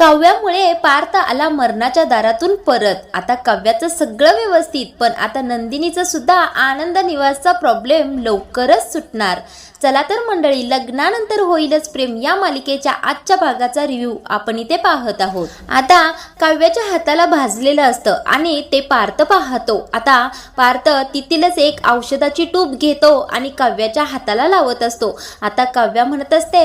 काव्यामुळे पार्थ आला मरणाच्या दारातून परत. आता काव्याचं सगळं व्यवस्थित पण आता नंदिनीचं सुद्धा आनंद निवासचा प्रॉब्लेम लवकरच सुटणार. चला तर मंडळी लग्नानंतर होईलच प्रेम या मालिकेच्या आजच्या भागाचा रिव्ह्यू आपण इथे पाहत आहोत. आता काव्याच्या हाताला भाजलेलं असतं आणि ते पार्थ पाहतो. आता पार्थ तिथीलच एक औषधाची टूप घेतो आणि काव्याच्या हाताला लावत असतो. आता काव्या म्हणत असते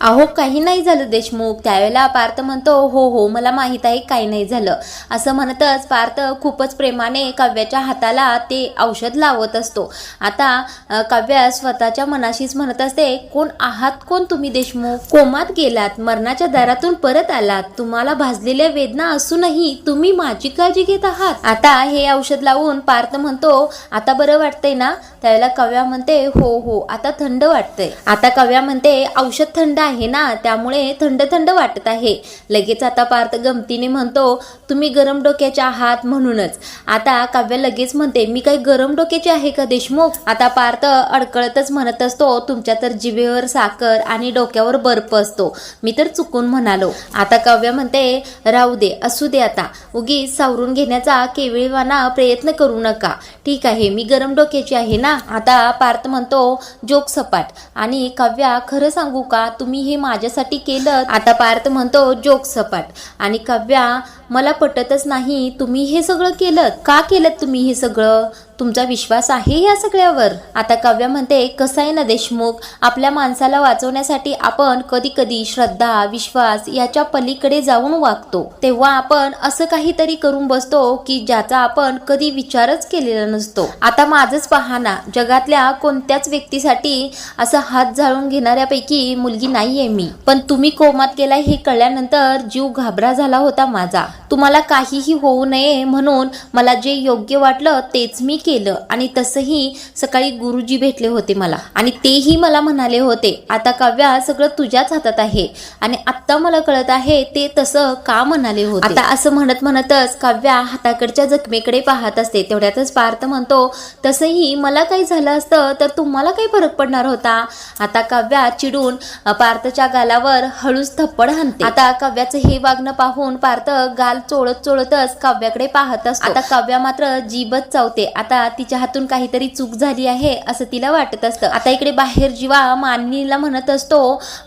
अहो काही नाही झालं देशमुख. त्यावेळेला पार्थ म्हणतो हो हो मला माहीत आहे काही नाही झालं. असं म्हणतच पार्थ खूपच प्रेमाने काव्याच्या हाताला ते औषध लावत असतो. आता अ, काव्या स्वतःच्या मनाशीच म्हणत असते कोण आहात? कोण तुम्ही देशमुख? कोमात गेलात? मरणाच्या दारातून परत आलात? तुम्हाला भाजलेल्या वेदना असूनही तुम्ही माझी काळजी घेत आहात? आता हे औषध लावून पार्थ म्हणतो आता बरं वाटतंय ना? त्यावेळेला कव्या म्हणते हो हो आता थंड वाटतंय. आता कव्या म्हणते औषध थंड आहे ना? त्यामुळे थंड थंड वाटत आहे. लगेच आता पार्थ गमतीने म्हणतो तुम्ही गरम डोक्याचे आहात म्हणूनच. आता काव्य लगेच म्हणते मी काही गरम डोक्याची आहे का देशमुख? आता पार्थ अडकळतच म्हणत असतो तुमच्या तर जिभेवर साखर आणि डोक्यावर बर्फ असतो. मी तर चुकून म्हणालो. आता काव्य म्हणते राहू दे असू दे आता. उगीच सावरून घेण्याचा केविळवाना प्रयत्न करू नका. ठीक आहे मी गरम डोक्याची आहे ना? आता पार्थ म्हणतो जोक सपाट. आणि काव्या खरं सांगू का? तुम्ही हे माझ्यासाठी केलं आता पार्थ म्हणतो जोक सपाट. आणि काव्या मला पटतच नाही तुम्ही हे सगळं केलं. का केलं तुम्ही हे सगळं? तुमचा विश्वास आहे या सगळ्यावर? आता काव्या म्हणते कसं आहे ना देशमुख? आपल्या माणसाला वाचवण्यासाठी आपण कधी कधी श्रद्धा विश्वास याच्या पलीकडे जाऊन वागतो. तेव्हा आपण असं काहीतरी करून बसतो की ज्याचा आपण कधी विचारच केलेला नसतो. आता माझंच पहा ना जगातल्या कोणत्याच व्यक्तीसाठी असं हात जाळून घेणाऱ्यापैकी मुलगी नाहीये मी. पण तुम्ही कोमात गेलाय हे कळल्यानंतर जीव घाबरा झाला होता माझा. तुम्हाला काहीही होऊ नये म्हणून मला जे योग्य वाटलं तेच मी केलं आणि तसंही सकाळी गुरुजी भेटले होते मला. आणि तेही मला म्हणाले होते आता काव्या सगळं तुझ्याच हातात आहे. आणि आत्ता मला कळत आहे ते तसं का म्हणाले होते? आता असं म्हणत म्हणतच काव्या हाताकडच्या जखमेकडे पाहत असते. तेवढ्यातच पार्थ म्हणतो तसंही मला काही झालं असतं तर तुम्हाला काही फरक पडणार होता? आता काव्या चिडून पार्थच्या गालावर हळूच थप्पड हाणते. आता काव्याचं हे वागणं पाहून पार्थ गाल चोळत चोळतच काव्याकडे पाहत असतो. आता काव्या मात्र जीबच चावते. आता आता तिच्या हातून काहीतरी चूक झाली आहे असं तिला वाटत असतं. आता इकडे बाहेर जीवा मानिनीला म्हणत असतो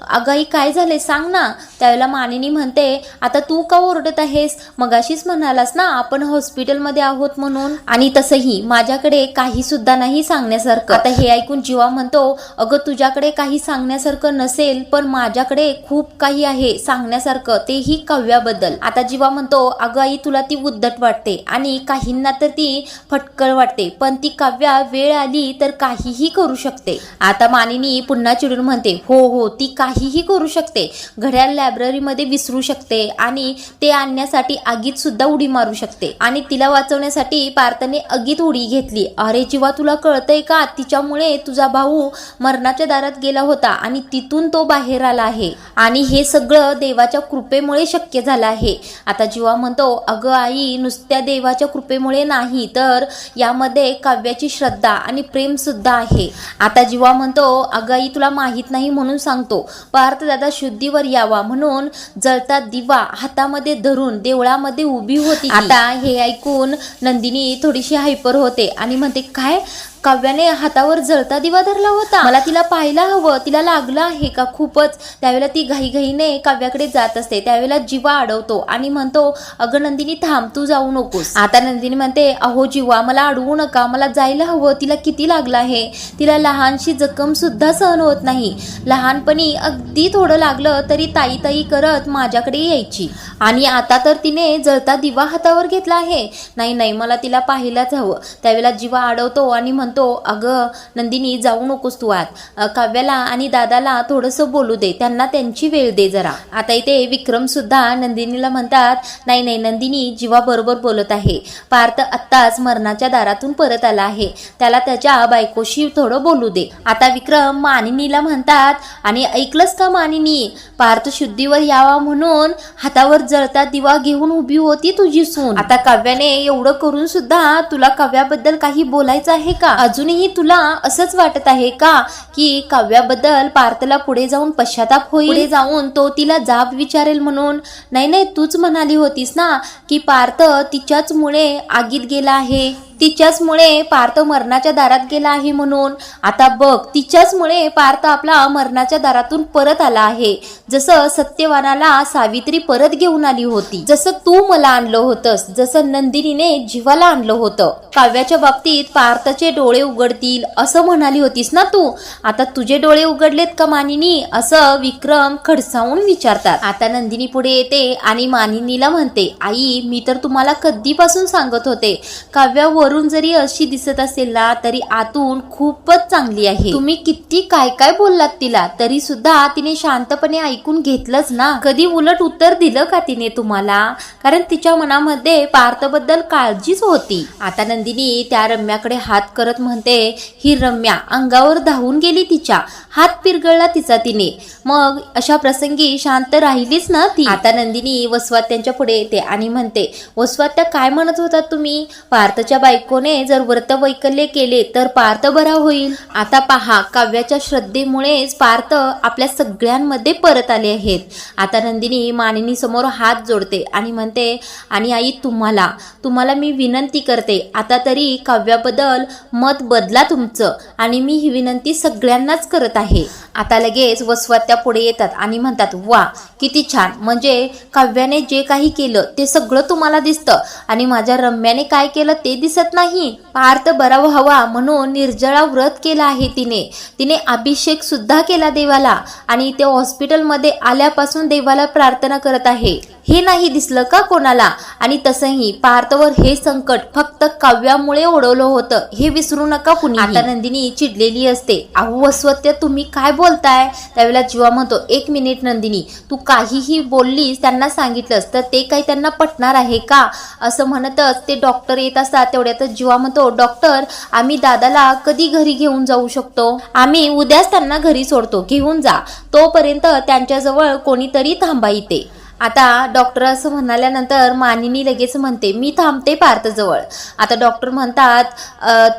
अगाई काय झाले सांग ना. त्यावेळेला मानिनी म्हणते आता तू का ओरडत आहेस? मगाशीच म्हणालास ना आपण हॉस्पिटलमध्ये आहोत म्हणून. आणि तसंही माझ्याकडे काही सुद्धा नाही सांगण्यासारखं. आता हे ऐकून जीवा म्हणतो अगं तुझ्याकडे काही सांगण्यासारखं नसेल पण माझ्याकडे खूप काही आहे सांगण्यासारखं तेही काव्याबद्दल. आता जीवा म्हणतो अगं आई तुला ती उद्धट वाटते. आणि काहींना तर ती फटकळ वाटते. पण ती काव्या वेळ आली तर काहीही करू शकते. आता मानिनी पुन्हा चिडून म्हणते हो हो ती काहीही करू शकते. घड्याळ लायब्ररीमध्ये विसरू शकते आणि ते आणण्यासाठी आगीत सुद्धा उडी मारू शकते. आणि तिला वाचवण्यासाठी पार्थने आगीत उडी घेतली. अरे जीवा तुला कळतंय का? तिच्यामुळे तुझा भाऊ मरणाच्या दारात गेला होता आणि तिथून तो बाहेर आला आहे. आणि हे सगळं देवाच्या कृपेमुळे शक्य झालं आहे. आता जीवा म्हणतो अगं आई नुसत्या देवाच्या कृपेमुळे नाही तर यामध्ये काव्याची श्रद्धा आणि प्रेम सुद्धा आहे. आता जीवा म्हणतो अगं आई तुला माहीत नाही म्हणून सांगतो. पार्थ दादा शुद्धीवर यावा म्हणून जळता दिवा हातामध्ये धरून देवळामध्ये उभी होती आता हे ऐकून नंदिनी थोडीशी हायपर होते आणि म्हणते काय? काव्याने हातावर जळता दिवा धरला होता. मला तिला पाहायला हवं तिला लागलं आहे का खूपच? त्यावेळेला ती घाईघाईने काव्याकडे जात असते. त्यावेळेला जीवा अडवतो आणि म्हणतो अगं नंदिनी थांब तू जाऊ नकोस. आता नंदिनी म्हणते अहो जीवा मला अडवू नका. मला जायला हवं. तिला किती लागलं आहे? तिला लहानशी जखम सुद्धा सहन होत नाही. लहानपणी अगदी थोडं लागलं तरी ताई ताई करत माझ्याकडे यायची. आणि आता तर तिने जळता दिवा हातावर घेतला आहे. नाही नाही मला तिला पाहायलाच हवं. त्यावेळेला जीवा अडवतो आणि म्हणतो अगं नंदिनी जाऊ नकोस तू आत. काव्याला आणि दादाला थोडंसं बोलू दे. त्यांना त्यांची वेळ दे जरा. आता इथे विक्रम सुद्धा नंदिनीला म्हणतात नाही नाही नंदिनी जीवा बरोबर बोलत आहे. पार्थ आत्ताच मरणाच्या दारातून परत आला आहे. त्याला त्याच्या बायकोशी थोडं बोलू दे. आता विक्रम मानिनीला म्हणतात आणि ऐकलंस का मानिनी? पार्थ शुद्धीवर यावा म्हणून हातावर जळता दिवा घेऊन उभी होती तुझी सून. आता काव्याने एवढं करून सुद्धा तुला काव्याबद्दल काही बोलायचं आहे का? अजूनही तुला असंच वाटत आहे का की काव्याबद्दल पार्थला पुढे जाऊन पश्चाताप होईल? पुढे जाऊन तो तिला जाब विचारेल म्हणून. नाही नाही तूच म्हणाली होतीस ना की पार्थ तिच्याच मुळे आगीत गेला आहे. तिच्याचमुळे पार्थ मरणाच्या दारात गेला आहे म्हणून. आता बघ तिच्याचमुळे पार्थ आपला मरणाच्या दारातून परत आला आहे. जसं सत्यवानाला सावित्री परत घेऊन आली होती. जसं तू मला आणलं होतंस जसं नंदिनीने जीवाला आणलं होतं. काव्याच्या बाबतीत पार्थचे डोळे डोळे उघडतील असं म्हणाली होतीस ना तू? आता तुझे डोळे उघडलेत का मानिनी? असं विक्रम खडसावून विचारतात. आता नंदिनी पुढे येते आणि मानिनीला म्हणते आई मी तर तुम्हाला कधीपासून सांगत होते काव्यावरून जरी अशी दिसत असेल ना तरी आतून खूपच चांगली आहे. तुम्ही किती काय काय बोललात तिला तरी सुद्धा तिने शांतपणे ऐकून घेतलंच ना. कधी उलट उत्तर दिलं का तिने तुम्हाला? कारण तिच्या मनामध्ये पार्थबद्दल काळजीच होती. आता नंदिनी त्या रम्याकडे हात करत म्हणते ही रम्या अंगावर धावून गेली तिच्या हात पिरगळला तिचा तिने. मग अशा प्रसंगी शांत राहिलीच ना ती. आता नंदिनी वसवात्यांच्या पुढे येते आणि म्हणते वसवात्या काय म्हणत होता तुम्ही? पार्थच्या बायकोने जर व्रत वैकल्य केले तर पार्थ बरा होईल. आता पहा काव्याच्या श्रद्धेमुळेच पार्थ आपल्या सगळ्यांमध्ये परत आले आहेत. आता नंदिनी मानिनी समोर हात जोडते आणि म्हणते आणि आई तुम्हाला तुम्हाला मी विनंती करते आता तरी काव्याबद्दल मत मत बदला तुमचं आणि मी ही विनंती सगळ्यांनाच करत आहे. आता लगेच वसवात्या पुढे येतात आणि म्हणतात वा किती छान. म्हणजे काव्याने जे काही केलं ते सगळं तुम्हाला दिसतं. आणि माझ्या रम्याने काय केलं ते दिसत नाही. पार्थ बरा व्हावा म्हणून निर्जळा व्रत केला आहे तिने. तिने अभिषेक सुद्धा केला देवाला आणि ते हॉस्पिटलमध्ये आल्यापासून देवाला प्रार्थना करत आहे. हे नाही दिसलं का कोणाला? आणि तसंही पार्थवर हे संकट फक्त काव्यामुळे ओढवलं होतं. हे विसरू नका कुणी आता नंदिनी चिडलेली असते. अहो अस्वत्य तुम्ही काय बोलताय? त्यावेळेला जीवा म्हणतो एक मिनिट नंदिनी तू काहीही बोललीस त्यांना सांगितलंस तर ते काही त्यांना पटणार आहे का? असं म्हणतच ते डॉक्टर येत असतात तेवढ्यातच जीवा म्हणतो डॉक्टर आम्ही दादाला कधी घरी घेऊन जाऊ शकतो? आम्ही उद्याच त्यांना घरी सोडतो घेऊन जा. तोपर्यंत त्यांच्याजवळ कोणीतरी थांबा इथे. आता डॉक्टर असं म्हणाल्यानंतर मानिनी लगेच म्हणते मी थांबते पार्थजवळ. आता डॉक्टर म्हणतात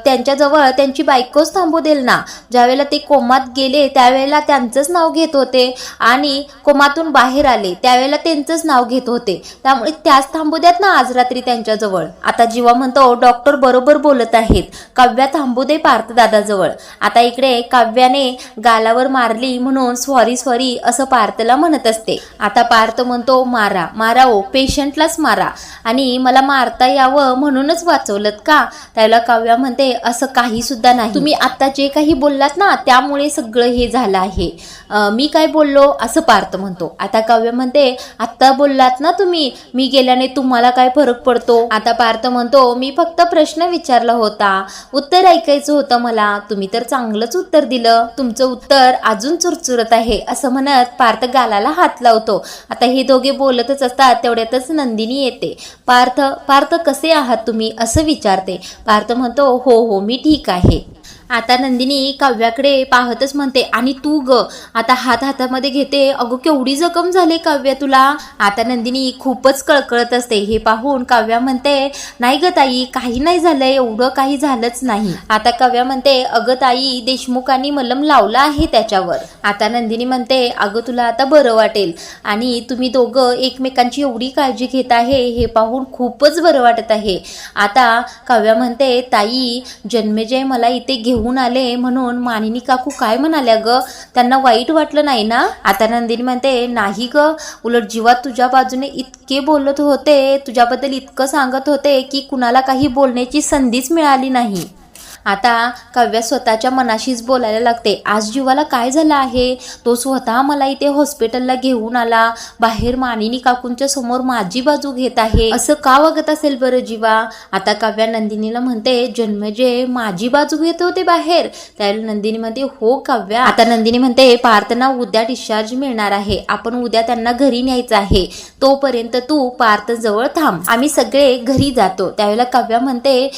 त्यांच्याजवळ त्यांची बायकोच थांबू देल ना. ज्यावेळेला ते कोमात गेले त्यावेळेला त्यांचंच नाव घेत होते आणि कोमातून बाहेर आले त्यावेळेला त्यांचंच नाव घेत होते. त्यामुळे त्याच थांबू द्यात ना आज रात्री त्यांच्याजवळ. आता जीवा म्हणतो डॉक्टर बरोबर बोलत आहेत. काव्या थांबू दे पार्थ दादाजवळ. आता इकडे काव्याने गालावर मारली म्हणून स्वारी स्वारी असं पार्थला म्हणत असते. आता पार्थ म्हणतो मारा मारा. ओ पेशंटलाच मारा. आणि मला मारता यावं म्हणूनच वाचवलं का? त्याला काव्या म्हणते असं काही सुद्धा नाही. तुम्ही आता जे काही बोललात ना त्यामुळे सगळं हे झालं आहे. मी काय बोललो? असं पार्थ म्हणतो. आता काव्य म्हणते आत्ता बोललात ना तुम्ही मी गेल्याने तुम्हाला काय फरक पडतो? आता पार्थ म्हणतो मी फक्त प्रश्न विचारला होता. उत्तर ऐकायचं होतं मला. तुम्ही तर चांगलंच उत्तर दिलं. तुमचं उत्तर अजून चुरचुरत आहे असं म्हणत पार्थ गालाला हात लावतो. आता हे दोघे बोलतच असतात तेवढ्यातच नंदिनी येते. पार्थ पार्थ कसे आहात तुम्ही? असं विचारते. पार्थ म्हणतो हो हो मी ठीक आहे. आता नंदिनी काव्याकडे पाहतच म्हणते आणि तू ग आता हात हातामध्ये घेते अगं केवढी जखम झाली काव्या तुला? आता नंदिनी खूपच कळकळत असते. हे पाहून काव्या म्हणते नाही ग ताई काही नाही झालं एवढं काही झालंच नाही. आता काव्या म्हणते अगं ताई देशमुखांनी मलम लावला आहे त्याच्यावर. आता नंदिनी म्हणते अगं तुला आता बरं वाटेल. आणि तुम्ही दोघं एकमेकांची एवढी काळजी घेत आहे हे पाहून खूपच बरं वाटत आहे. आता काव्या म्हणते ताई जन्मेजय मला इथे घेऊन आले म्हणून मानिनी काकू काय म्हणाल्या ग? त्यांना वाईट वाटलं नाही ना? आता नंदिनी म्हणते नाही ग उलट जीवा तुझ्या बाजूने इतके बोलत होते तुझ्याबद्दल इतकं सांगत होते की कुणाला काही बोलण्याची संधीच मिळाली नाही. आता काव्या स्वतःच्या मनाशीच बोलायला लागते. आज जीवाला काय झालं आहे? तो स्वतः मला इथे हॉस्पिटलला घेऊन आला. बाहेर मानिनी काकूंच्या समोर माझी बाजू घेत आहे. असं का वागत असेल बरं जीवा? आता काव्या नंदिनीला म्हणते जन्मजे माझी बाजू घेत होते बाहेर. त्यावेळी नंदिनी म्हणते हो काव्या. आता नंदिनी म्हणते पार्थना उद्या डिस्चार्ज मिळणार आहे. आपण उद्या त्यांना घरी न्यायचं आहे. तोपर्यंत तू पार्थ जवळ थांब. आम्ही सगळे घरी जातो. त्यावेळेला काव्या म्हणते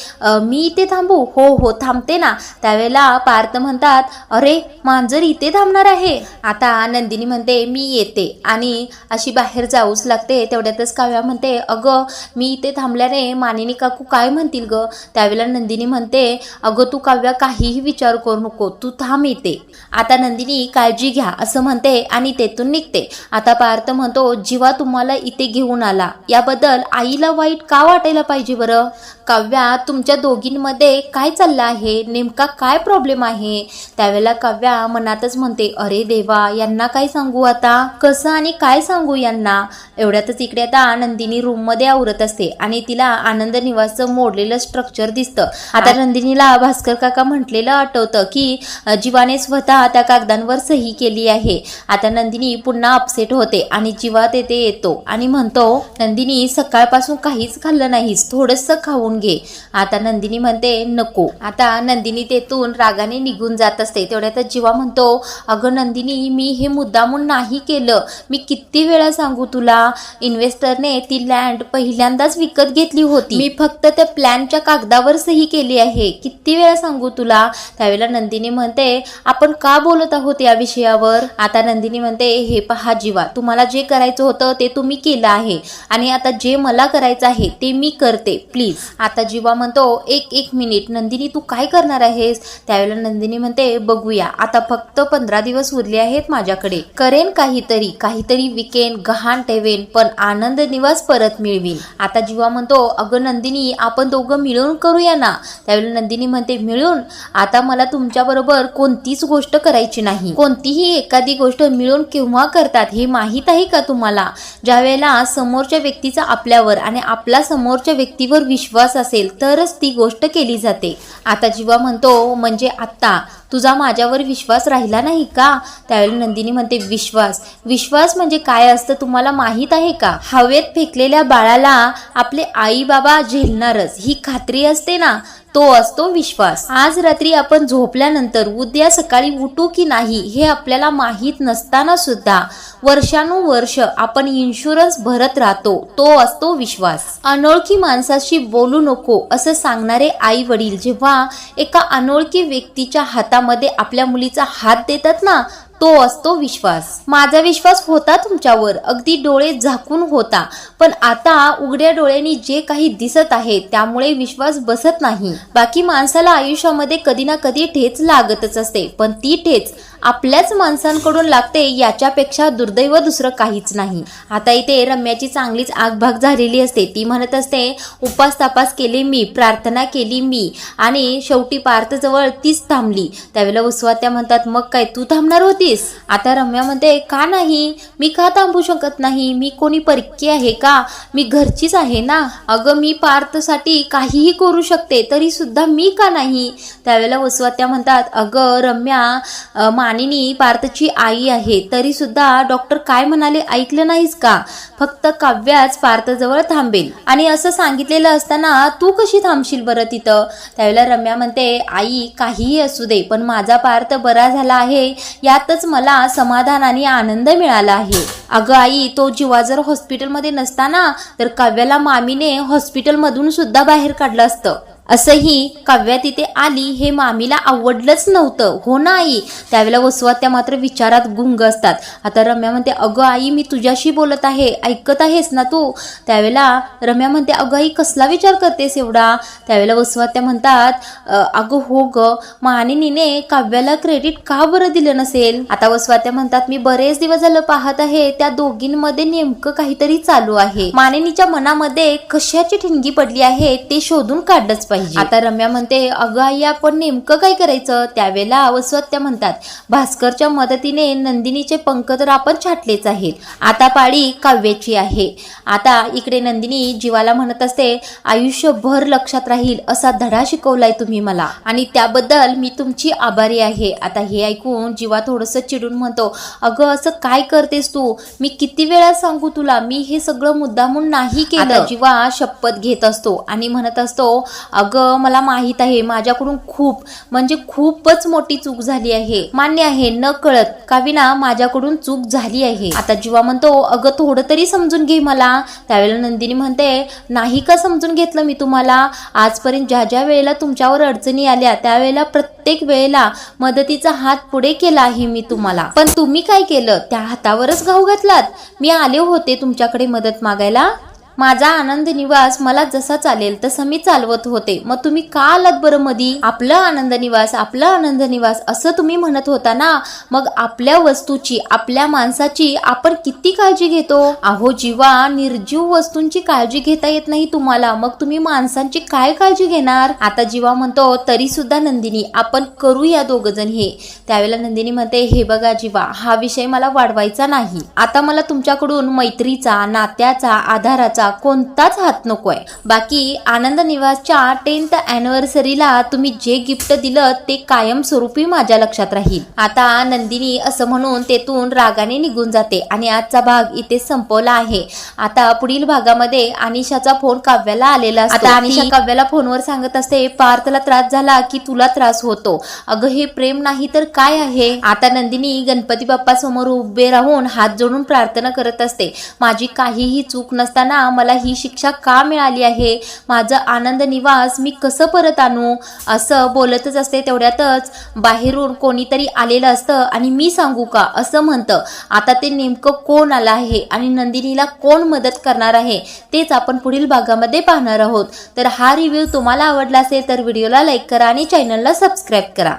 मी इथे थांबू. हो हो थांबते ना त्यावेळेला पार्थ म्हणतात अरे मांजर इथे थांबणार आहे. आता नंदिनी म्हणते मी येते. आणि अशी बाहेर जाऊच लागते. तेवढ्यातच काव्या म्हणते अगं मी इथे थांबल्याने मानिनी काकू काय म्हणतील ग? त्यावेळेला नंदिनी म्हणते अगं तू काव्या काहीही विचार करू नको तू थांब येते आता नंदिनी काळजी घ्या असं म्हणते आणि तेथून निघते. आता पार्थ म्हणतो जीवा तुम्हाला इथे घेऊन आला. याबद्दल आईला वाईट का वाटायला पाहिजे बरं? काव्या तुमच्या दोघींमध्ये काय चाललं आहे? नेमका काय प्रॉब्लेम आहे? त्यावेळेला काव्या मनातच म्हणते अरे देवा यांना काय सांगू आता? कसं आणि काय सांगू यांना? एवढ्यातच इकडे आता नंदिनी रूममध्ये आवरत असते आणि तिला आनंद निवासचं मोडलेलं स्ट्रक्चर दिसतं. आता नंदिनीला भास्कर काका म्हटलेलं आठवतं की जीवाने स्वतः त्या कागदांवर सही केली आहे. आता नंदिनी पुन्हा अपसेट होते आणि जीवा तेथे येतो आणि म्हणतो नंदिनी सकाळपासून काहीच खाल्लं नाहीस थोडंसं खाऊन घे. आता नंदिनी म्हणते नको. आता नंदिनी तेथून रागाने निघून जात असते. तेवढ्यातच जीवा म्हणतो अगं नंदिनी मी हे मुद्दामून नाही केलं. मी किती वेळा सांगू तुला इन्व्हेस्टरने ती लँड पहिल्यांदाच विकत घेतली होती. मी फक्त त्या प्लॅनच्या कागदावर सही केली आहे. किती वेळा सांगू तुला? त्यावेळेला नंदिनी म्हणते आपण का बोलत आहोत या विषयावर? आता नंदिनी म्हणते हे पहा जीवा तुम्हाला जे करायचं होतं ते तुम्ही केलं आहे. आणि आता जे मला करायचं आहे ते मी करते. प्लीज. आता जीवा म्हणतो एक एक मिनिट नंदिनी तू काय करणार आहेस? त्यावेळेला नंदिनी म्हणते बघूया आता फक्त पंधरा दिवस उरले आहेत माझ्याकडे. करेन काहीतरी काहीतरी विकेन गहाण ठेवेन पण आनंद निवास परत मिळवीन. आता जीवा म्हणतो अगं नंदिनी आपण दोघं मिळून करूया ना? त्यावेळेला नंदिनी म्हणते मिळून? आता मला तुमच्या बरोबर कोणतीच गोष्ट करायची नाही. कोणतीही एखादी गोष्ट मिळून केव्हा करतात हे माहीत आहे का तुम्हाला? ज्या वेळेला समोरच्या व्यक्तीचा आपल्यावर आणि आपला समोरच्या व्यक्तीवर विश्वास असेल तरच ती गोष्ट केली जाते. आता जीवा म्हणतो म्हणजे आत्ता तुझा माझ्यावर विश्वास राहिला नाही का? त्यावेळी नंदिनी म्हणते विश्वास. विश्वास म्हणजे काय असतं तुम्हाला माहीत आहे का? हवेत फेकलेल्या बाळाला आपले आई बाबा झेलणारच. ही खात्री असते ना तो असतो विश्वास. आज रात्री आपण झोपल्यानंतर उद्या सकाळी उठू की नाही हे आपल्याला माहीत नसताना सुद्धा वर्षानुवर्ष आपण इन्शुरन्स भरत राहतो तो असतो विश्वास. अनोळखी माणसाशी बोलू नको असं सांगणारे आई वडील जेव्हा एका अनोळखी व्यक्तीच्या हातामध्ये आपल्या मुलीचा हात देतात ना तो असतो विश्वास. माझा विश्वास होता तुमच्यावर. अगदी डोळे झाकून होता. पण आता उघड्या डोळ्यांनी जे काही दिसत आहे त्यामुळे विश्वास बसत नाही. बाकी माणसाला आयुष्यामध्ये कधी ना कधी ठेच लागतच असते. पण ती ठेच आपल्याच माणसांकडून लागते याच्यापेक्षा दुर्दैव दुसरं काहीच नाही. आता इथे रम्याची चांगलीच आगभाग झालेली असते. ती म्हणत असते उपास तापास केले मी प्रार्थना केली मी आणि शेवटी पार्थजवळ तीच थांबली. त्यावेळेला वसुवात्या म्हणतात मग काय तू थांबणार होतीस? आता रम्या म्हणते का नाही? मी का थांबू शकत नाही? मी कोणी परकी आहे का? मी घरचीच आहे ना? अगं मी पार्थसाठी काहीही करू शकते तरी सुद्धा मी का नाही? त्यावेळेला वसुवात्या म्हणतात अगं रम्या मा मानिनी पार्थची आई आहे. तरी सुद्धा डॉक्टर काय म्हणाले ऐकलं नाहीस का? फक्त काव्याच पार्थजवळ थांबेल. आणि असं सांगितलेलं असताना तू कशी थांबशील बरं तिथं? त्यावेळेला रम्या म्हणते आई काहीही असू दे पण माझा पार्थ बरा झाला आहे. यातच मला समाधान आणि आनंद मिळाला आहे. अगं आई तो जीवा जर हॉस्पिटलमध्ये नसताना तर काव्याला मामीने हॉस्पिटलमधून सुद्धा बाहेर काढलं असतं. असंही काव्या तिथे आली हे मामीला आवडलंच नव्हतं. हो ना आई? त्यावेळेला वसुवात्या मात्र विचारात गुंग असतात. आता रम्या म्हणते अगं आई मी तुझ्याशी बोलत आहे. ऐकत आहेस ना तू? त्यावेळेला रम्या म्हणते अगं आई कसला विचार करतेस एवढा? त्यावेळेला वसवात्या म्हणतात अगं हो ग मानिनीने काव्याला क्रेडिट का बरं दिलं नसेल? आता वसवात्या म्हणतात मी बरेच दिवस झालं पाहत आहे त्या दोघींमध्ये नेमकं काहीतरी चालू आहे. मानिनीच्या मनामध्ये कशाची ठिणगी पडली आहे ते शोधून काढलंच पाहिजे. आता रम्या म्हणते अगं आई आपण नेमकं काय करायचं? त्यावेळेला वसवात्या म्हणतात भास्करच्या मदतीने नंदिनीचे पंख तर आपण छाटलेच आहेत. आता पाळी काव्याची आहे. आता इकडे नंदिनी जीवाला म्हणत असते आयुष्यभर लक्षात राहील असा धडा शिकवलाय तुम्ही मला. आणि त्याबद्दल मी तुमची आभारी आहे. आता हे ऐकून जीवा थोडंसं चिडून म्हणतो अगं असं काय करतेस तू? मी किती वेळा सांगू तुला मी हे सगळं मुद्दामून नाही केलं. जीवा शपथ घेत असतो आणि म्हणत असतो अगं मला माहीत आहे माझ्याकडून खूप म्हणजे खूपच मोठी चूक झाली आहे. मान्य आहे न कळत. काविना माझ्याकडून चूक झाली आहे. आता जीवा म्हणतो अगं थोडं तरी समजून घे मला. त्यावेळेला नंदिनी म्हणते नाही का समजून घेतलं मी तुम्हाला? आजपर्यंत ज्या ज्या वेळेला तुमच्यावर अडचणी आल्या त्यावेळेला प्रत्येक वेळेला मदतीचा हात पुढे केला आहे मी तुम्हाला. पण तुम्ही काय केलं? त्या हातावरच घाऊ घातलात. मी आले होते तुमच्याकडे मदत मागायला? माझा आनंद निवास मला जसा चालेल तसं मी चालवत होते. मग तुम्ही का आलात बरं मधी? आपलं आनंद निवास आपलं आनंद निवास असं तुम्ही म्हणत होता ना? मग आपल्या वस्तूची आपल्या माणसाची आपण किती काळजी घेतो? अहो जीवा निर्जीव वस्तूंची काळजी घेता येत नाही तुम्हाला. मग तुम्ही माणसांची काय काळजी घेणार? आता जीवा म्हणतो तरी सुद्धा नंदिनी आपण करूया दोघ जण हे. त्यावेळेला नंदिनी म्हणते हे बघा जीवा हा विषय मला वाढवायचा नाही. आता मला तुमच्याकडून मैत्रीचा नात्याचा आधाराचा कोणताच हात नकोय. बाकी आनंद निवासच्या टेन्थ अॅनिव्हर्सरीला तुम्ही जे गिफ्ट दिलं ते कायमस्वरूपी माझ्या लक्षात राहील. आता नंदिनी असं म्हणून तेथून रागाने निघून जाते आणि आजचा भाग इथे संपवला आहे. आता पुढील भागामध्ये अनिशाचा फोन काव्याला आलेला असतो. आता अनिशा काव्याला फोनवर सांगत असते पार्थला त्रास झाला की तुला त्रास होतो. अगं हे प्रेम नाही तर काय आहे? आता नंदिनी गणपती बाप्पा समोर उभे राहून हात जोडून प्रार्थना करत असते. माझी काहीही चूक नसताना मला ही शिक्षा का मिळाली आहे? माझं आनंद निवास मी कसं परत आणू? असं बोलतच असते तेवढ्यातच बाहेरून कोणीतरी आलेलं असतं आणि मी सांगू का? असं म्हणतं. आता ते नेमकं कोण आलं आहे आणि नंदिनीला कोण मदत करणार आहे? तेच आपण पुढील भागामध्ये पाहणार आहोत. तर हा रिव्ह्यू तुम्हाला आवडला असेल तर व्हिडिओला लाईक करा आणि चॅनलला सबस्क्राईब करा.